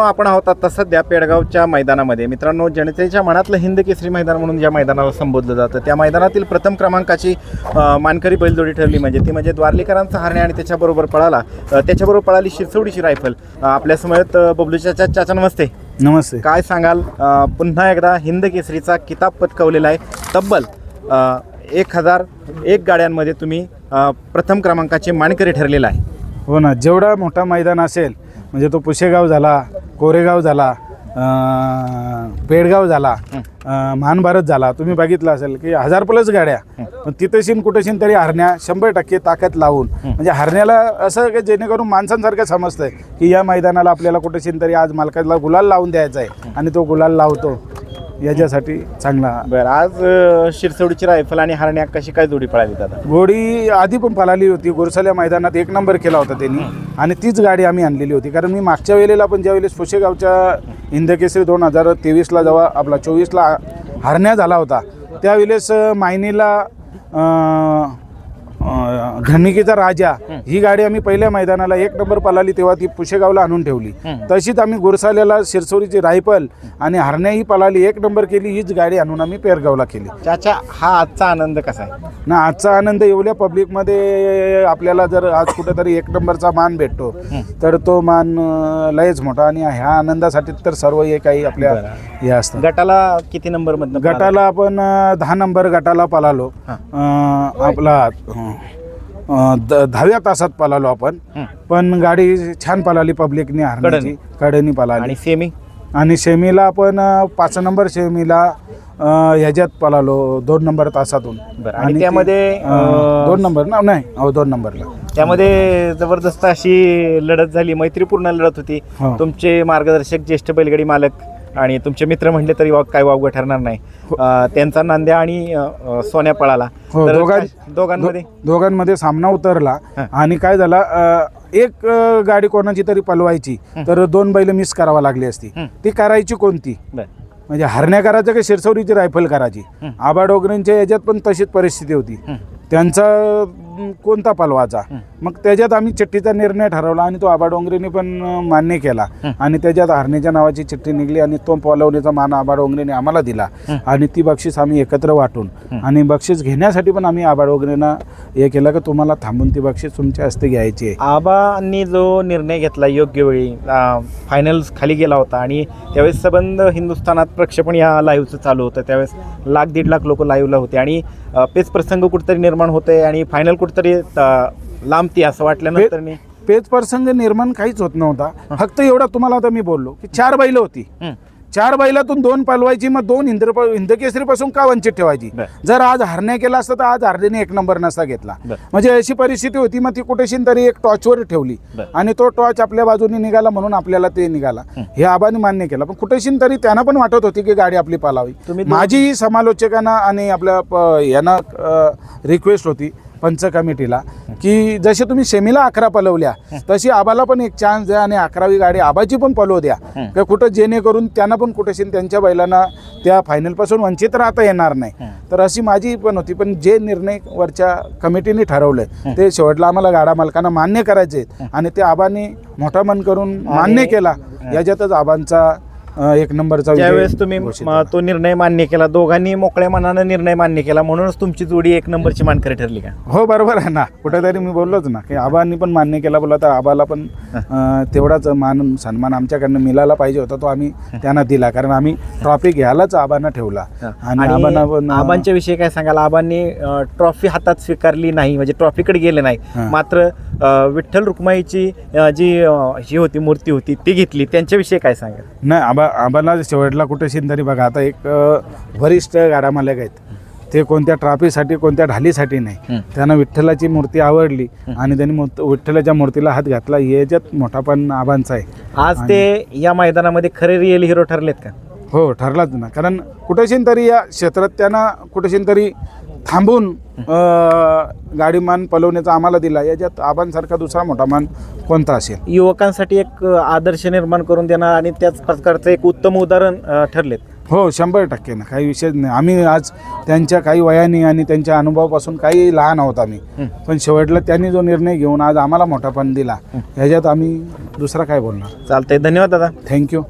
आपण आहोत आता सध्या पेडगावच्या मैदानामध्ये. मित्रांनो जनतेच्या मनातलं हिंद केसरी मैदान म्हणून ज्या मैदानाला संबोधलं जातं त्या मैदानातील प्रथम क्रमांकाची मानकरी बैलजोडी ठरली म्हणजे ती म्हणजे द्वारलीकरांचा हरणे आणि त्याच्याबरोबर पळाला. त्याच्याबरोबर पळाली शिरसवडीची रायफल. आपल्या समयत अ, बबलू चाचा नमस्ते. नमस्ते. काय सांगाल? पुन्हा एकदा हिंद केसरीचा किताब पटकावलेला आहे. तब्बल एक हजार एक गाड्यांमध्ये तुम्ही प्रथम क्रमांकाचे मानकरी ठरलेला आहे. हो ना जेवढा मोठा मैदान असेल म्हणजे तो पुशेगाव झाला कोरेगाव झाला पेडगाव झाला अं, महानभारत झाला. तुम्ही बघितलं असेल की हजार प्लस गाड्या. पण तिथेशीन कुठेशीन तरी हरण्या शंभर टक्के ताकद लावून म्हणजे हरण्याला असं की जेणेकरून माणसांसारखं समजतंय की या मैदानाला आपल्याला कुठेशीन तरी आज मालकाला गुलाल लावून द्यायचा आहे आणि तो गुलाल लावतो. याच्यासाठी चांगला. बरं आज अ, शिरसवडीची रायफल आणि हरण्या कशी काय जोडी पळाली दादा? घोडी आधी पण पळाली होती गोरसाल्या मैदानात एक नंबर केला होता त्यांनी. आणि तीच गाडी आम्ही आणलेली होती. कारण मी मागच्या वेळेला पण ज्यावेळेस पुशेगावच्या हिंदकेसरी दोन हजार तेवीसला जेव्हा आपला चोवीसला हरण्या झाला होता त्यावेळेस अं, मायनीला अं, अं, घनिकीचा राजा ही. गाडी आम्ही पहिल्या मैदानाला एक नंबर पळाली तेव्हा ती पुशेगावला आणून ठेवली. तशीच आम्ही गोरसाल्याला शिरसोरीची रायफल आणि हरण्या ही पळाली एक नंबर केली हीच गाडी आणून आम्ही पेरगावला केली. चाचा हा आजचा आनंद कसा आहे? ना आजचा आनंद एवढ्या पब्लिकमध्ये आपल्याला जर आज कुठेतरी एक नंबरचा मान भेटतो तर तो मान लयच मोठा आणि ह्या आनंदासाठी तर सर्व हे काही आपल्या. हे असतं. गटाला किती नंबर मधनं गटाला आपण दहा नंबर गटाला पळालो. अं, आपला द- दहाव्या तासात पळालो आपण. पण गाडी छान पळाली पब्लिकने हरण्याची. कडेनी. पळाली आणि सेमी? आणि सेमीला आपण अं, पाच नंबर सेमीला अं, ह्याच्यात पळालो दोन नंबर तासातून. बरं. आणि ते- त्यामध्ये, अं, अं, दोन नंबर ना? नाही हो दोन नंबरला. त्यामध्ये जबरदस्त अशी लढत झाली मैत्रीपूर्ण लढत होती. हो. तुमचे मार्गदर्शक ज्येष्ठ बैलगाडी मालक आणि तुमचे मित्र म्हणले तरी वाव- काय वावगं ठरणार नाही. अं, त्यांचा नांद्या आणि अं, सोन्या पळाला. हो तर दोघां काय- दोघांमध्ये? दो- दोघांमध्ये सामना उतरला हां. आणि काय झाला अं, एक अं, गाडी कोणाची तरी पलवायची तर दोन बैल मिस करावा लागली असती. हं. ती करायची कोणती? बरं. म्हणजे हरण्या करायचं की शिरसवडीची रायफल करायची? हं. आबा डोगरेंच्या याच्यात पण तशीच परिस्थिती होती. हं. त्यांचा कोणता पलवाचा. मग त्याच्यात आम्ही चिठ्ठीचा निर्णय ठरवला आणि तो आबा डोंगरेने पण मान्य केला. आणि त्याच्यात हरण्याच्या नावाची चिठ्ठी निघली आणि तो पलवण्याचा मान आबा डोंगरेने आम्हाला दिला. आणि ती बक्षीस आम्ही एकत्र वाटून. आणि बक्षीस घेण्यासाठी पण आम्ही आबा डोंगरेंना हे केलं की तुम्हाला थांबून ती बक्षीस तुमच्या हस्ते घ्यायची आहे आबांनी जो निर्णय घेतला योग्य वेळी फायनल खाली गेला होता आणि त्यावेळेस सबंध हिंदुस्थानात प्रक्षेपण या लाईव्हचं चालू होतं त्यावेळेस लाख दीड लाख लोक लाईव्हला होते आणि पेच प्रसंग कुठेतरी निर्माण होते आणि फायनल कुठेतरी लांबती असं वाटल्यानंतर मी पेच प्रसंग निर्माण काहीच होत नव्हता. फक्त एवढा तुम्हाला आता मी बोललो की चार बैल होती. चार बैलातून दोन पलवायची मग दोन हिंद हिंदकेसरी पासून का वंचित ठेवायची. जर आज हरण्या केला असता तर आज हरण्याने एक नंबर नसता घेतला. म्हणजे अशी परिस्थिती होती मग ती कुठेशीन तरी एक टॉर्चवर ठेवली. आणि तो टॉर्च आपल्या बाजूने निघाला म्हणून आपल्याला ते निघाला. हं. आबाने मान्य केलं. पण कुठेशीन तरी त्यांना पण वाटत होती की गाडी आपली पालावी. माझी समालोचकांना आणि आपल्या यांना रिक्वेस्ट होती पंच कमिटीला की जसे तुम्ही सेमीला अकरा पलवल्या तशी आबाला पण एक चान्स द्या आणि अकरावी गाडी आबाची पण पलवू द्या. हं. का कुठं जेणेकरून त्यांना पण कुठेशी त्यांच्या बैलांना त्या फायनलपासून वंचित राहता येणार नाही. तर अशी माझी पण होती पण जे निर्णय वरच्या कमिटीने ठरवलं ते शेवटला आम्हाला गाडा मालकांना मान्य करायचे आणि ते आबांनी मोठा मन करून मान्य केला. याच्यातच आबांचा अं, एक नंबरचा विजय ज्यावेळेस तुम्ही घोषित म, झाला. तो निर्णय मान्य केला दोघांनी मोकळ्या मनानं निर्णय मान्य केला म्हणूनच तुमची जोडी एक नंबरची मानकरी ठरली का? हो बरोबर आहे ना. कुठेतरी मी बोललोच ना की आबांनी पण मान्य केला बोला तर आबाला पण अं, तेवढाच मान सन्मान आमच्याकडनं मिळाला पाहिजे होता तो आम्ही त्यांना दिला. कारण आम्ही ट्रॉफी घ्यायलाच आबांना ठेवला. आणि आबांना पण अं, आबांच्या विषयी काय सांगाल? आबांनी ट्रॉफी हातात स्वीकारली नाही म्हणजे ट्रॉफीकडे गेले नाही. हां. मात्र अ, विठ्ठल रुक्माईची अ, जी अ, ही होती मूर्ती होती ती घेतली. त्यांच्याविषयी काय सांगाल? नाही आबा आबाला शेवटला कुठेशी तरी बघा आता एक वरिष्ठ गाडा मालक आहेत. ते कोणत्या ट्रॉफीसाठी कोणत्या ढालीसाठी नाही. त्यांना विठ्ठलाची मूर्ती आवडली आणि त्यांनी मूर्त- विठ्ठलाच्या मूर्तीला हात घातला. याच्यात मोठा पण आबांचा आहे. आज ते या मैदानामध्ये खरे रिअल हिरो ठरलेत का? हो ठरलाच ना. कारण कुठेशीन तरी या क्षेत्रात त्यांना कुठेशीन तरी थांबून गाडीमान पलवण्याचा आम्हाला दिला. याच्यात आबांसारखा दुसरा मोठा मान कोणता असेल? युवकांसाठी एक आदर्श निर्माण करून देणार आणि त्याच प्रकारचं एक उत्तम उदाहरण ठरलेत. हो शंभर टक्के ना. काही विषय नाही. आम्ही आज त्यांच्या काही वयाने आणि त्यांच्या अनुभवापासून काही लहान आहोत आम्ही. पण शेवटला त्यांनी जो निर्णय घेऊन आज आम्हाला मोठापण दिला ह्याच्यात आम्ही दुसरा काय बोलणार? चालतंय. धन्यवाद दादा. थँक्यू